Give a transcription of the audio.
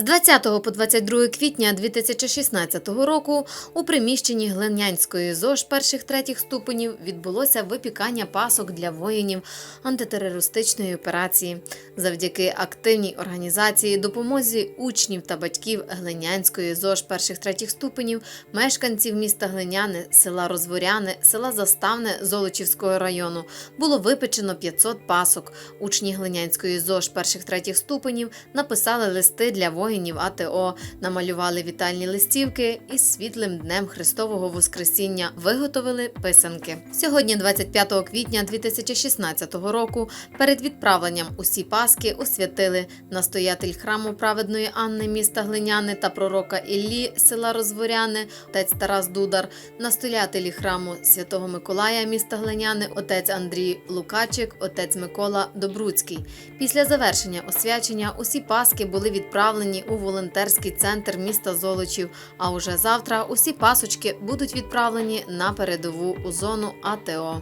З 20 по 22 квітня 2016 року у приміщенні Глинянської ЗОЖ перших третіх ступенів відбулося випікання пасок для воїнів антитерористичної операції. Завдяки активній організації, допомозі учнів та батьків Глинянської ЗОЖ перших третіх ступенів, мешканців міста Глиняни, села Розворяни, села Заставне Золочівського району було випечено 500 пасок. Учні Глинянської ЗОЖ перших третіх ступенів написали листи для воїнів АТО, намалювали вітальні листівки і світлим днем Христового Воскресіння виготовили писанки. Сьогодні, 25 квітня 2016 року, перед відправленням усі паски освятили настоятель храму праведної Анни міста Глиняни та пророка Іллі села Розворяни, отець Тарас Дудар, настоятелі храму Святого Миколая міста Глиняни, отець Андрій Лукачик, отець Микола Добруцький. Після завершення освячення усі паски були відправлені у волонтерський центр міста Золочів. А уже завтра усі пасочки будуть відправлені на передову у зону АТО.